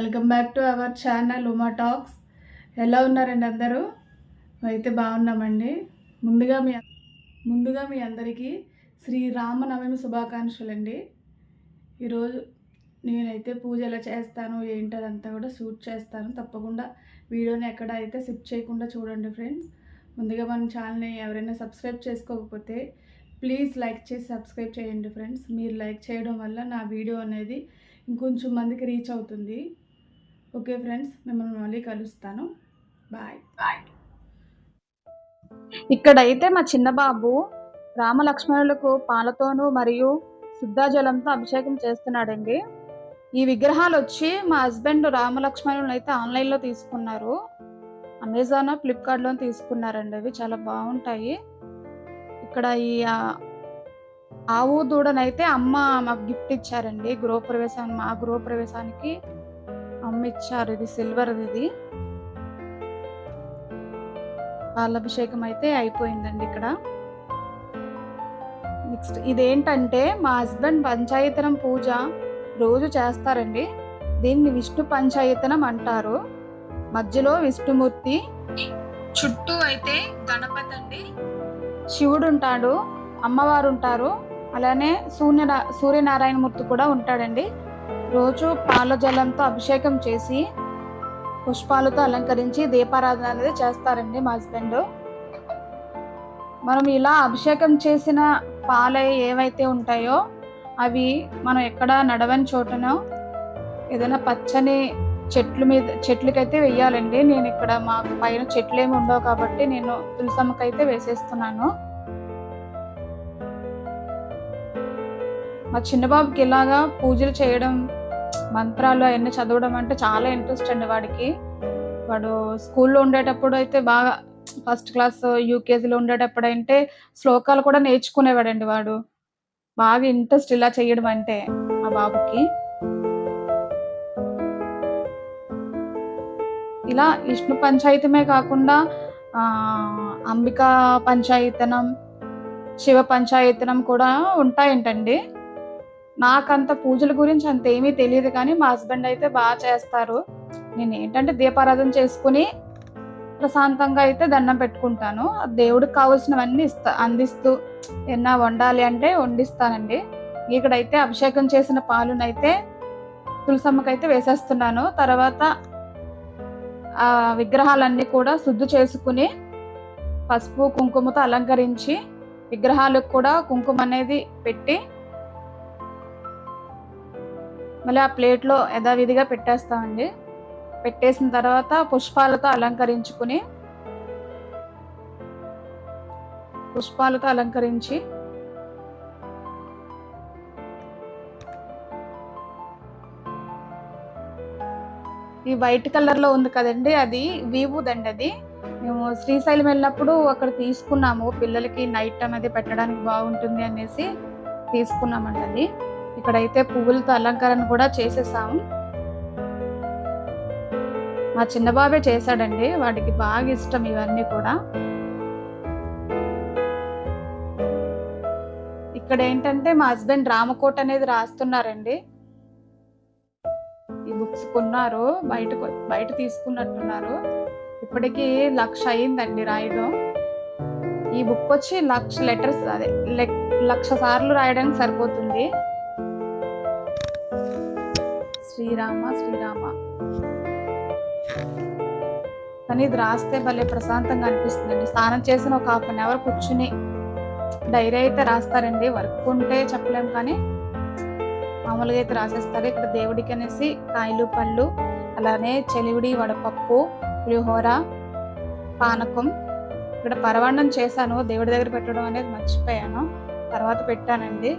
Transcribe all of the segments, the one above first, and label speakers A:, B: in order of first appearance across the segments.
A: Welcome back to our channel Uma talks. ఎలా ఉన్నారండి అందరూ? అయితే బాగున్నామండి. ముందుగా మీ ముందుగా మీ అందరికీ శ్రీ రామనవమి శుభాకాంక్షలు అండి ఈరోజు నేనైతే పూజ ఎలా చేస్తాను ఏంటదంతా కూడా షూట్ చేస్తాను. తప్పకుండా వీడియోని ఎక్కడ అయితే సిప్ చేయకుండా చూడండి ఫ్రెండ్స్. ముందుగా మన ఛానల్ని ఎవరైనా సబ్స్క్రైబ్ చేసుకోకపోతే ప్లీజ్ లైక్ చేసి సబ్స్క్రైబ్ చేయండి ఫ్రెండ్స్. మీరు లైక్ చేయడం వల్ల నా వీడియో అనేది ఇంకొంచెం మందికి రీచ్ అవుతుంది. ఓకే ఫ్రెండ్స్ మిమ్మల్ని మళ్ళీ కలుస్తాను. బాయ్ బాయ్
B: ఇక్కడైతే మా చిన్న బాబు రామలక్ష్మణులకు పాలతోనూ మరియు శుద్ధాజలంతో అభిషేకం చేస్తున్నాడండి. ఈ విగ్రహాలు వచ్చి మా హస్బెండ్ రామలక్ష్మణులను అయితే ఆన్లైన్లో తీసుకున్నారు. అమెజాన్ ఫ్లిప్కార్ట్లో తీసుకున్నారండి. అవి చాలా బాగుంటాయి. ఇక్కడ ఈ ఆవు దూడనైతే అమ్మ మాకు గిఫ్ట్ ఇచ్చారండి. గృహప్రవేశం మా గృహప్రవేశానికి అమ్మ ఇచ్చారు ఇది సిల్వర్ ఇది. పాలాభిషేకం అయితే అయిపోయిందండి ఇక్కడ. నెక్స్ట్ ఇదేంటంటే మా హస్బెండ్ పంచాయతనం పూజ రోజు చేస్తారండి. దీన్ని విష్ణు పంచాయతనం అంటారు. మధ్యలో విష్ణుమూర్తి చుట్టూ అయితే గణపతి అండి. శివుడు ఉంటాడు అమ్మవారు ఉంటారు. అలానే సూర్య సూర్యనారాయణమూర్తి కూడా ఉంటాడండి. రోజు పాల జలంతో అభిషేకం చేసి పుష్పాలతో అలంకరించి దీపారాధన అనేది చేస్తారండి మా హస్బెండ్. మనం ఇలా అభిషేకం చేసిన పాలు ఏవైతే ఉంటాయో అవి మనం ఎక్కడ నడవని చోటున ఏదైనా పచ్చని చెట్లు మీద చెట్లకైతే వెయ్యాలండి. నేను ఇక్కడ మా పైన చెట్లు ఏమి ఉండవు కాబట్టి నేను తులసమ్మకైతే వేసేస్తున్నాను. మా చిన్నబాబుకి ఇలాగా పూజలు చేయడం మంత్రాలు అవన్నీ చదవడం అంటే చాలా ఇంట్రెస్ట్ అండి వాడికి. వాడు స్కూల్లో ఉండేటప్పుడు అయితే బాగా ఫస్ట్ క్లాస్ యూకేజీలో ఉండేటప్పుడు అంటే శ్లోకాలు కూడా నేర్చుకునేవాడండి వాడు. బాగా ఇంట్రెస్ట్ ఇలా చేయడం అంటే మా బాబుకి. ఇలా విష్ణు పంచాయతమే కాకుండా అంబికా పంచాయతనం శివ పంచాయతనం కూడా ఉంటాయంటండి. నాకంత పూజల గురించి అంత ఏమీ తెలియదు కానీ మా హస్బెండ్ అయితే బాగా చేస్తారు. నేను ఏంటంటే దీపారాధన చేసుకుని ప్రశాంతంగా అయితే దండం పెట్టుకుంటాను. ఆ దేవుడికి కావాల్సినవన్నీ ఇస్తా అందిస్తూ ఏమన్నా వండాలి అంటే వండిస్తానండి. ఇక్కడైతే అభిషేకం చేసిన పాలునైతే తులసమ్మకైతే వేసేస్తున్నాను. తర్వాత ఆ విగ్రహాలన్నీ కూడా శుద్ధి చేసుకుని పసుపు కుంకుమతో అలంకరించి విగ్రహాలకు కూడా కుంకుమ అనేది పెట్టి మళ్ళీ ఆ ప్లేట్లో యథావిధిగా పెట్టేస్తామండి. పెట్టేసిన తర్వాత పుష్పాలతో అలంకరించుకుని పుష్పాలతో అలంకరించి ఈ వైట్ కలర్లో ఉంది కదండి అది వీవుదండి అది మేము శ్రీశైలం వెళ్ళినప్పుడు అక్కడ తీసుకున్నాము. పిల్లలకి నైట్ అనేది పెట్టడానికి బాగుంటుంది అనేసి తీసుకున్నామండి అది. ఇక్కడైతే పువ్వులతో అలంకరణ కూడా చేసేసాము. మా చిన్న బాబే చేశాడండి వాడికి బాగా ఇష్టం ఇవన్నీ కూడా. ఇక్కడ ఏంటంటే మా హస్బెండ్ రామకోట అనేది రాస్తున్నారండి. ఈ బుక్స్ కొన్నారు బయట బయట తీసుకున్నట్టున్నారు. ఇప్పటికి లక్ష అయిందండి రాయడం. ఈ బుక్ వచ్చి లక్ష లెటర్స్ అదే లక్ష సార్లు రాయడానికి సరిపోతుంది. శ్రీరామ శ్రీరామ. కానీ ఇది రాస్తే భలే ప్రశాంతంగా అనిపిస్తుందండి. స్నానం చేసిన ఒక హాఫ్ అన్ అవర్ కూర్చుని డైరీ అయితే రాస్తారండి. వర్క్ ఉంటే చెప్పలేం కానీ మామూలుగా అయితే రాసేస్తారు. ఇక్కడ దేవుడికి అనేసి కాయలు పళ్ళు అలానే చెలివిడి వడపప్పు పులిహోర పానకం. ఇక్కడ పరవాన్నం చేశాను. దేవుడి దగ్గర పెట్టడం అనేది మర్చిపోయాను. తర్వాత పెట్టానండి.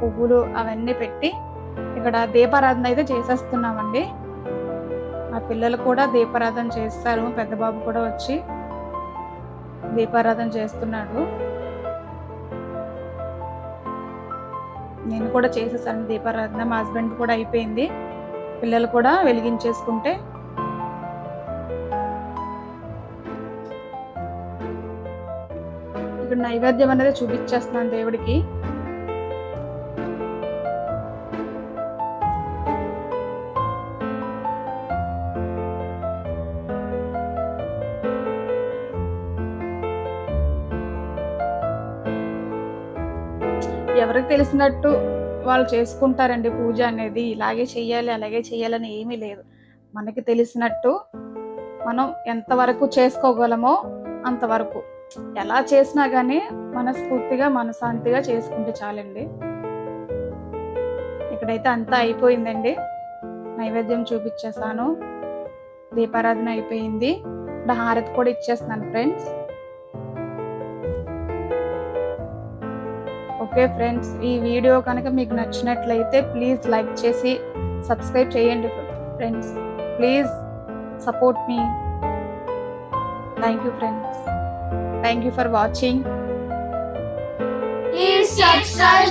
B: పువ్వులు అవన్నీ పెట్టి ఇక్కడ దీపారాధన అయితే చేసేస్తున్నామండి. మా పిల్లలు కూడా దీపారాధన చేస్తారు. పెద్ద బాబు కూడా వచ్చి దీపారాధన చేస్తున్నాడు. నేను కూడా చేసేసాను దీపారాధన. మా హస్బెండ్ కూడా అయిపోయింది. పిల్లలు కూడా వెలిగించేసుకుంటే ఇక్కడ నైవేద్యం అనేది చూపించేస్తున్నాను దేవుడికి. ఎవరికి తెలిసినట్టు వాళ్ళు చేసుకుంటారండి పూజ అనేది. ఇలాగే చెయ్యాలి అలాగే చెయ్యాలని ఏమీ లేదు. మనకి తెలిసినట్టు మనం ఎంతవరకు చేసుకోగలమో అంతవరకు. ఎలా చేసినా కానీ మనస్ఫూర్తిగా మనశాంతిగా చేసుకుంటే చాలండి. ఇక్కడైతే అంతా అయిపోయిందండి. నైవేద్యం చూపించేసాను దీపారాధన అయిపోయింది. ఇప్పుడు హారతి కూడా ఇచ్చేస్తున్నాను ఫ్రెండ్స్. ఓకే ఫ్రెండ్స్ ఈ వీడియో కనుక మీకు నచ్చినట్లయితే ప్లీజ్ లైక్ చేసి సబ్స్క్రైబ్ చేయండి friends. Please support me. Thank you friends. Thank you for watching.
C: Please subscribe